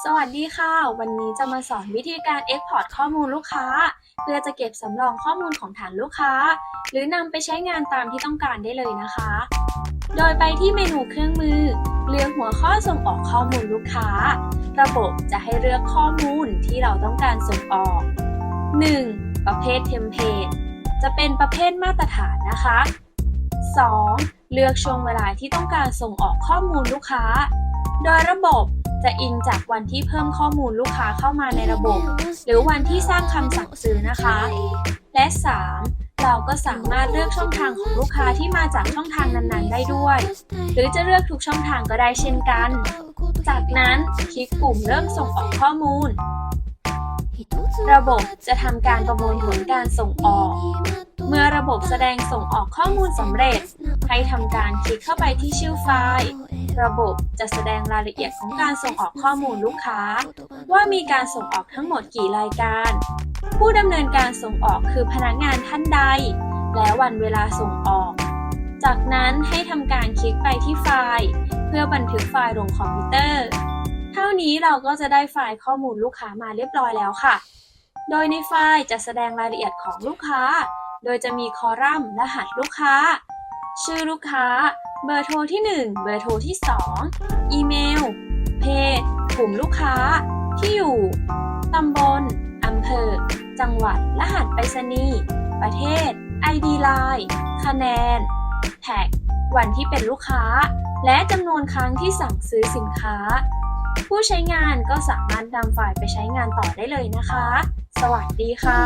สวัสดีค่ะ วันนี้จะมาสอนวิธีการ Export ข้อมูลลูกค้า เพื่อจะเก็บสำรองข้อมูลของฐานลูกค้า หรือนำไปใช้งานตามที่ต้องการได้เลยนะคะ โดยไปที่เมนูเครื่องมือ เลือกหัวข้อส่งออกข้อมูลลูกค้า ระบบจะให้เลือกข้อมูลที่เราต้องการส่งออก 1. ประเภทเทมเพลตจะเป็นประเภทมาตรฐานนะคะ 2. เลือกช่วงเวลาที่ต้องการส่งออกข้อมูลลูกค้า โดยระบบ จะอิงจากวันที่เพิ่มข้อมูลลูกค้าเข้ามาในระบบ หรือวันที่สร้างคำสั่งซื้อนะคะ และ 3. เราก็สามารถเลือกช่องทางของลูกค้าที่มาจากช่องทางนั้นๆ ได้ด้วย หรือจะเลือกทุกช่องทางก็ได้เช่นกัน จากนั้นคลิกปุ่มเริ่มส่งออกข้อมูล ระบบจะทำการประมวลผลการส่งออก เมื่อระบบแสดงส่งออกข้อมูลสำเร็จ ให้ทำการคลิกเข้าไปที่ชื่อไฟล์ ระบบจะแสดงรายละเอียดของการส่งออกข้อมูลลูกค้า ว่ามีการส่งออกทั้งหมดกี่รายการ ผู้ดำเนินการส่งออกคือพนักงานท่านใด และวันเวลาส่งออก จากนั้นให้ทำการคลิกไปที่ไฟล์ เพื่อบันทึกไฟล์ลงคอมพิวเตอร์ เท่านี้เราก็จะได้ไฟล์ข้อมูลลูกค้ามาเรียบร้อยแล้วค่ะ โดยในไฟล์จะแสดงรายละเอียดของลูกค้า โดยจะมีคอลัมน์รหัสลูกค้า ชื่อลูกค้า เบอร์โทรที่ 1 เบอร์โทรที่ 2 อีเมล เพจกลุ่มลูกค้า ที่อยู่ ตำบล อำเภอ จังหวัด รหัสไปรษณีย์ ประเทศ ID Line คะแนน แท็ก วันที่เป็นลูกค้า และจำนวนครั้งที่สั่งซื้อสินค้า ผู้ใช้งานก็สามารถนำไฟล์ไปใช้งานต่อได้เลยนะคะ สวัสดีค่ะ